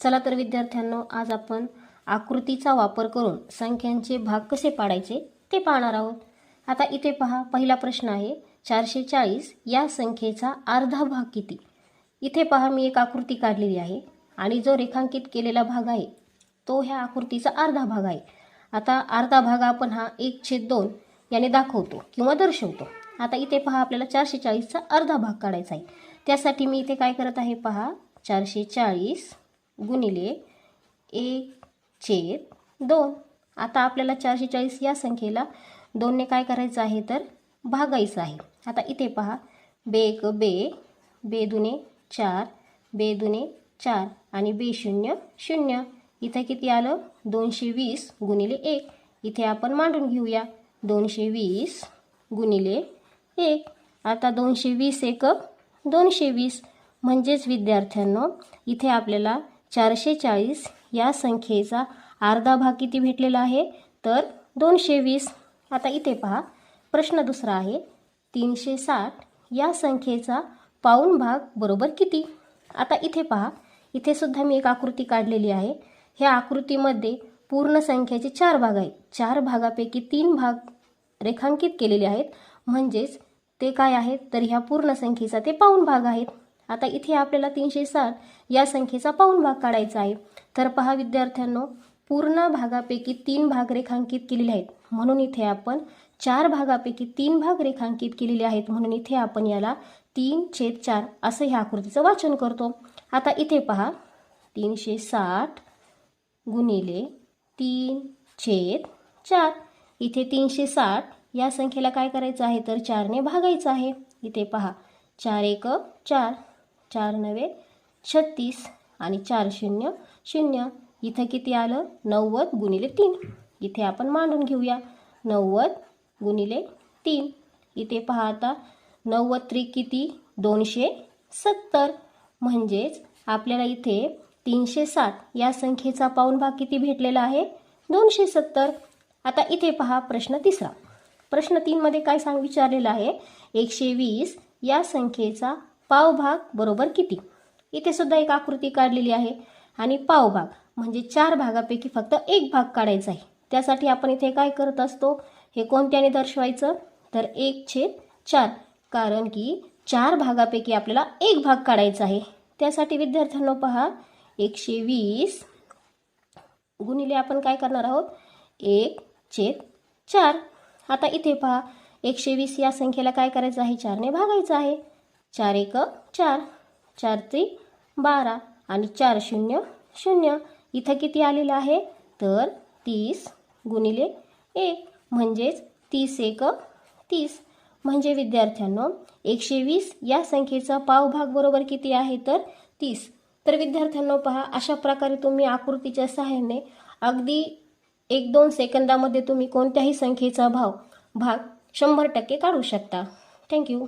चला तर विद्यार्थ्यांनो आज आपण आकृतीचा वापर करून संख्यांचे भाग कसे पाडायचे ते पाहणार आहोत. आता इथे पहा पहिला प्रश्न आहे चारशे चाळीस या संख्येचा अर्धा भाग किती? इथे पहा मी एक आकृती काढलेली आहे आणि जो रेखांकित केलेला भाग आहे तो ह्या आकृतीचा अर्धा भाग आहे. आता अर्धा भाग आपण हा एक छेद दोन याने दाखवतो किंवा दर्शवतो. आता इथे पहा आपल्याला चारशे चाळीसचा अर्धा भाग काढायचा आहे. त्यासाठी मी इथे काय करत आहे पहा चारशे चाळीस गुणिले एक छेद दोन. आता आपल्याला चारशे चाळीस या संख्येला दोनने काय करायचं आहे तर भागायचं आहे. आता इथे पहा. बे एक बे. बे दुने चार. बे दुने चार. आणि बे शून्य शून्य. इथं किती आलं? दोनशे वीस गुणिले एक. इथे आपण मांडून घेऊया. दोनशे वीस गुणिले एक. आता दोनशे वीस एक दोनशे वीस. म्हणजेच विद्यार्थ्यांनो इथे आपल्याला चारशे चाळीस या संख्येचा अर्धा भाग किती भेटलेला आहे? तर दोनशे वीस आता इथे पहा प्रश्न दुसरा आहे. तीनशे साठ या संख्येचा पाऊण भाग बरोबर किती? आता इथे पहा इथे सुद्धा मी एक आकृती काढलेली आहे. ह्या आकृतीमध्ये पूर्ण संख्येचे चार भाग आहेत. चार भागापैकी तीन भाग रेखांकित केलेले आहेत. म्हणजेच ते काय आहेत? तर ह्या पूर्ण संख्येचा ते पाऊण भाग आहेत. आता इथे आपल्याला तीनशे साठ या संख्येचा पाऊण भाग काढायचा आहे. तर पहा विद्यार्थ्यांनो पूर्ण भागापैकी तीन भाग रेखांकित केलेले आहेत. म्हणून इथे आपण चार भागापैकी तीन भाग रेखांकित केलेले आहेत. म्हणून इथे आपण याला तीन छेद चार असं ह्या आकृतीचं वाचन करतो. आता इथे पहा तीनशे साठ गुणिले तीन छेद चार. इथे तीनशे साठ या संख्येला काय करायचं आहे? तर चारने भागायचं आहे. इथे पहा चार एक चार. चार नवे छत्तीस आणि चार शून्य. शून्य इथं किती आलं? नव्वद गुणिले तीन. इथे आपण मांडून घेऊया. नव्वद गुणिले तीन. इथे पहा आता नव्वद त्रिक किती? दोनशे सत्तर. म्हणजेच आपल्याला इथे तीनशे साठ या संख्येचा पाऊण भाग किती भेटलेला आहे? दोनशे सत्तर. आता इथे पहा प्रश्न तिसरा. प्रश्न तीनमध्ये काय सांग विचारलेला आहे? एकशे वीस. या संख्येचा पावभाग बरोबर किती? इथे सुद्धा एक आकृती काढलेली आहे. आणि पावभाग म्हणजे चार भागापैकी फक्त एक भाग काढायचा आहे. त्यासाठी आपण इथे काय करत असतो? हे कोणत्याने दर्शवायचं? तर एक छेद चार. कारण की चार भागापैकी आपल्याला एक भाग काढायचा आहे. त्यासाठी विद्यार्थ्यांनो पहा एकशे वीस गुणिले आपण काय करणार आहोत? एक छेद चार. आता इथे पहा एकशे वीस या संख्येला काय करायचं आहे? चारने भागायचं आहे. चार एक चार. चार त्री बारा. आणि चार शून्य शून्य. इथं किती आलेलं आहे? तर तीस गुणिले एक म्हणजेच तीस एक तीस. म्हणजे विद्यार्थ्यांनो एकशे वीस या संख्येचा पावभाग बरोबर किती आहे? तर तीस. तर विद्यार्थ्यांनो पहा अशा प्रकारे तुम्ही आकृतीच्या सहाय्याने अगदी एक दोन सेकंदामध्ये तुम्ही कोणत्याही संख्येचा भाव भाग शंभर टक्के काढू शकता. थँक्यू